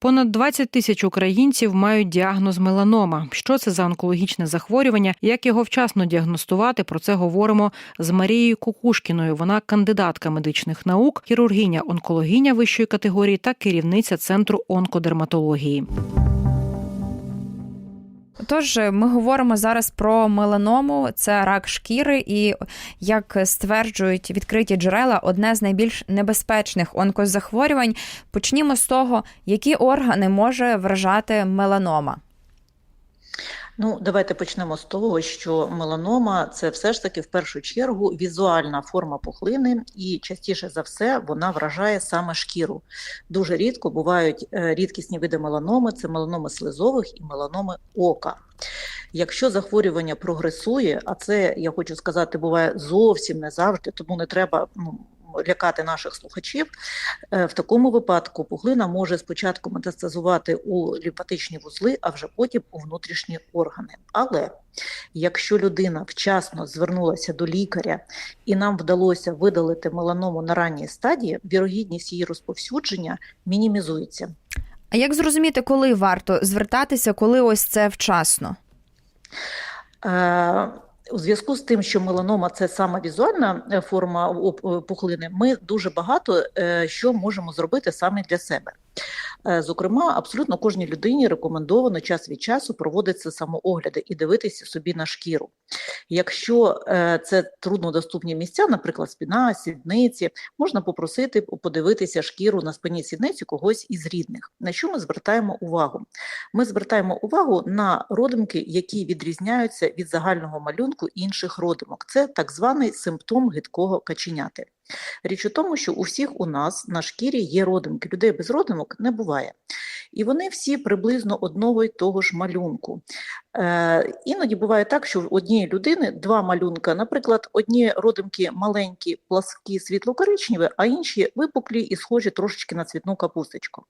Понад 20 тисяч українців мають діагноз меланома. Що це за онкологічне захворювання? Як його вчасно діагностувати? Про це говоримо з Марією Кукушкіною. Вона кандидатка медичних наук, хірургиня, онкологиня вищої категорії та керівниця центру онкодерматології. Тож ми говоримо зараз про меланому, це рак шкіри, і як стверджують відкриті джерела, одне з найбільш небезпечних онкозахворювань. Почнімо з того, які органи може вражати меланома. Ну, давайте почнемо з того, що меланома це все ж таки в першу чергу візуальна форма пухлини, і частіше за все вона вражає саме шкіру. Дуже рідко бувають е, рідкісні види меланоми, це меланоми слизових і меланоми ока. Якщо захворювання прогресує, а це я хочу сказати, буває зовсім не завжди, тому не треба ну, лякати наших слухачів. Е, В такому випадку пухлина може спочатку метастазувати у лімфатичні вузли, а вже потім у внутрішні органи. Але якщо людина вчасно звернулася до лікаря і нам вдалося видалити меланому на ранній стадії, вірогідність її розповсюдження мінімізується. А як зрозуміти, коли варто звертатися, коли ось це вчасно? Е, У зв'язку з тим, що меланома це саме візуальна е, форма е, пухлини, ми дуже багато е, що можемо зробити саме для себе. Е, Зокрема, абсолютно кожній людині рекомендовано час від часу проводити самоогляди і дивитися собі на шкіру. Якщо е, це труднодоступні місця, наприклад, спина, сідниці, можна попросити подивитися шкіру на спині сідниці когось із рідних. На що ми звертаємо увагу? Ми звертаємо увагу на родимки, які відрізняються від загального малюнку інших родимок. Це так званий симптом гидкого каченяти. Річ у тому, що у всіх у нас на шкірі є родимки. Людей без родимок не буває. І вони всі приблизно одного й того ж малюнку. Е, іноді буває так, що в однієї людини два малюнка, наприклад, одні родимки маленькі, пласкі, світло-коричневі, а інші випуклі і схожі трошечки на цвітну капусточку.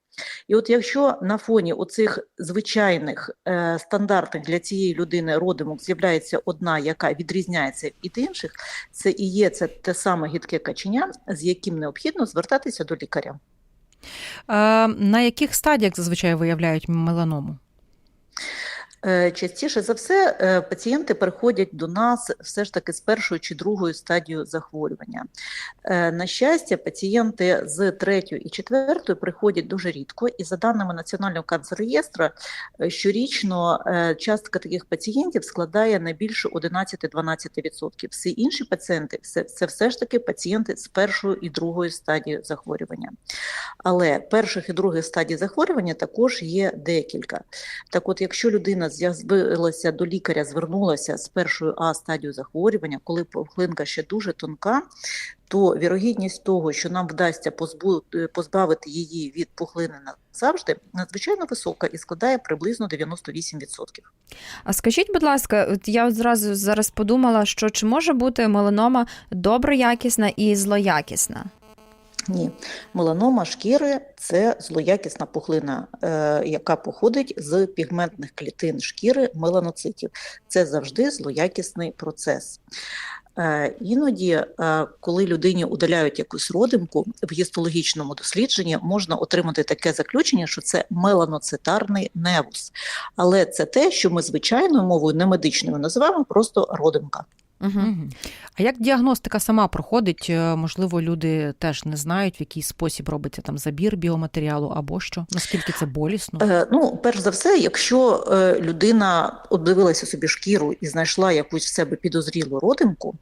І от якщо на фоні оцих звичайних е, стандартних для цієї людини родимок з'являється одна, яка відрізняється від інших, це і є це те саме гідке каченя, з яким необхідно звертатися до лікаря. Е, на яких стадіях зазвичай виявляють меланому? Е, Частіше за все, е, пацієнти приходять до нас все ж таки з першою чи другою стадією захворювання. Е, На щастя, пацієнти з третьою і четвертою приходять дуже рідко, і за даними Національного канцереєстра, е, щорічно частка таких пацієнтів складає не більше 11-12%. Всі інші пацієнти це все ж таки пацієнти з першою і другою стадією захворювання. Але перших і других стадій захворювання також є декілька. Так от, якщо людина з'явилася до лікаря, звернулася з першою А стадією захворювання, коли пухлинка ще дуже тонка, то вірогідність того, що нам вдасться позбу- позбавити її від пухлини назавжди, надзвичайно висока і складає приблизно 98%. А скажіть, будь ласка, от я зразу зараз подумала, що чи може бути меланома доброякісна і злоякісна? Ні, меланома шкіри це злоякісна пухлина, е, яка походить з пігментних клітин шкіри меланоцитів. Це завжди злоякісний процес. Е, Іноді, е, коли людині удаляють якусь родимку в гістологічному дослідженні, можна отримати таке заключення, що це меланоцитарний невус. Але це те, що ми звичайною мовою не медичною називаємо просто родимка. Угу. А як діагностика сама проходить? Е, Можливо, люди теж не знають, в який спосіб робиться там забір біоматеріалу або що, наскільки це болісно? Е, Ну, перш за все, якщо е, людина обдивилася собі шкіру і знайшла якусь в себе підозрілу родимку,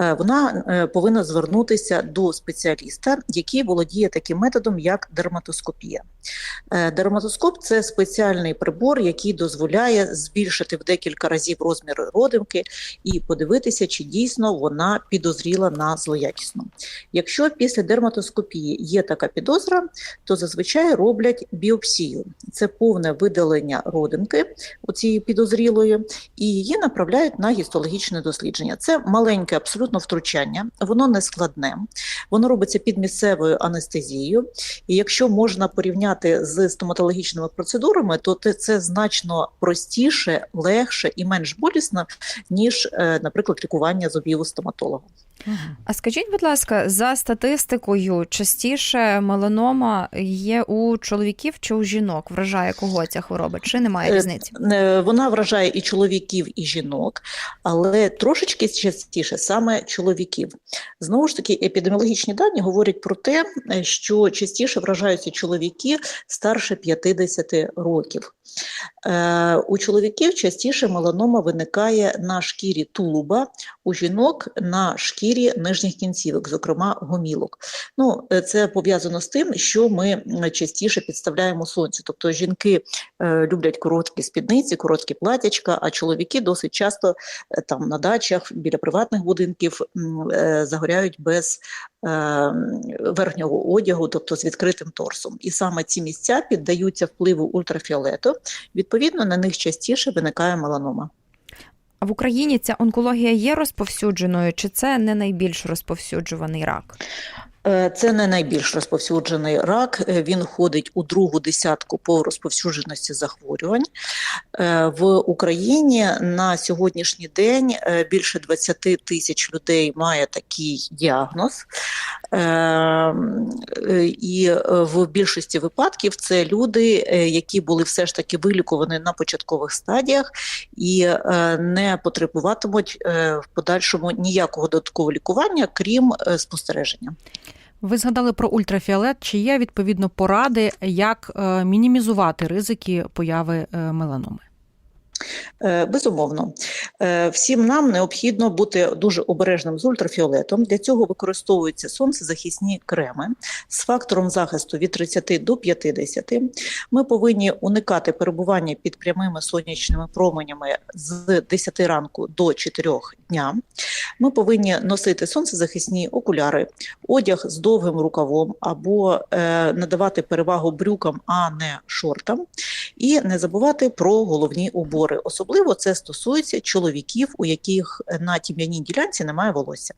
е, вона повинна звернутися до спеціаліста, який володіє таким методом, як дерматоскопія. Дерматоскоп це спеціальний прибор, який дозволяє збільшити в декілька разів розміри родимки і подивитися, чи дійсно вона підозріла на злоякісну. Якщо після дерматоскопії є така підозра, то зазвичай роблять біопсію. Це повне видалення родинки цієї підозрілої, і її направляють на гістологічне дослідження. Це маленьке абсолютно втручання, воно не складне, воно робиться під місцевою анестезією. І якщо можна порівняти з стоматологічними процедурами, то це значно простіше, легше і менш болісно, ніж, е, наприклад, лікування зубів у стоматолога. А скажіть, будь ласка, за статистикою, частіше меланома є у чоловіків чи у жінок? Вражає кого ця хвороба? Чи немає Е, різниці? Е, Вона вражає і чоловіків, і жінок, але трошечки частіше саме чоловіків. Знову ж таки, епідеміологічні дані говорять про те, що частіше вражаються чоловіки старше 50 років. Е, У чоловіків частіше меланома виникає на шкірі тулуба, у жінок на шкірі нижніх кінцівок, зокрема гомілок. Ну, е, це пов'язано з тим, що ми частіше підставляємо сонцю. Тобто жінки е, люблять короткі спідниці, короткі платячка, а чоловіки досить часто е, там на дачах біля приватних будинків загоряють без верхнього одягу, тобто з відкритим торсом. І саме ці місця піддаються впливу ультрафіолету. Відповідно, на них частіше виникає меланома. А в Україні ця онкологія є розповсюдженою, чи це не найбільш розповсюджуваний рак? Е, Це не найбільш розповсюджений рак. Е, Він входить у другу десятку по розповсюдженості захворювань. Е, В Україні на сьогоднішній день більше 20 тисяч людей має такий діагноз. Е, м, е, І е, в більшості випадків це люди, е, які були все ж таки вилікувані на початкових стадіях і е, не потребуватимуть в подальшому ніякого додаткового лікування, крім спостереження. Ви згадали про ультрафіолет. Чи є відповідно поради, як мінімізувати ризики появи меланоми? Е, Безумовно, Е, всім нам необхідно бути дуже обережним з ультрафіолетом. Для цього використовуються сонцезахисні креми з фактором захисту від 30 до 50. Ми повинні уникати перебування під прямими сонячними променями з 10 ранку до 4 дня. Ми повинні носити сонцезахисні окуляри, одяг з довгим рукавом або е, надавати перевагу брюкам, а не шортам. І не забувати про головні убори. Особливо це стосується чоловіків, у яких на тім'яній ділянці немає волосся.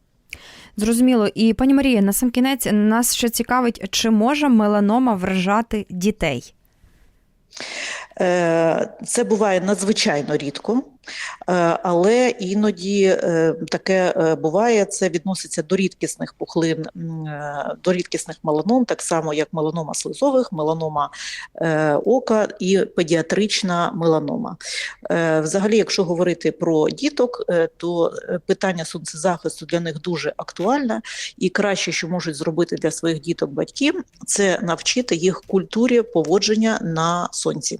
Зрозуміло. І пані Марія, на сам кінець нас ще цікавить, чи може меланома вражати дітей? Е, Це буває надзвичайно рідко, е, але іноді е, таке е, буває. Це відноситься до рідкісних пухлин, е, до рідкісних меланом, так само як меланома слизових, меланома е, ока і педіатрична меланома. Е, Взагалі, якщо говорити про діток, е, то е, питання сонцезахисту для них дуже актуальне, і краще, що можуть зробити для своїх діток батьки, це навчити їх культурі поводження на сонці.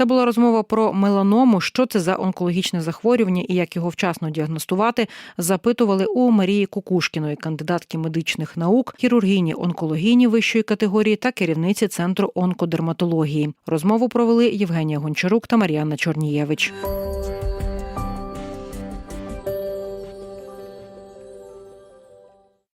Це була розмова про меланому. Що це за онкологічне захворювання і як його вчасно діагностувати? Запитували у Марії Кукушкіної, кандидатки медичних наук, хірургіні онкологіні вищої категорії та керівниці центру онкодерматології. Розмову провели Євгенія Гончарук та Мар'яна Чорнієвич.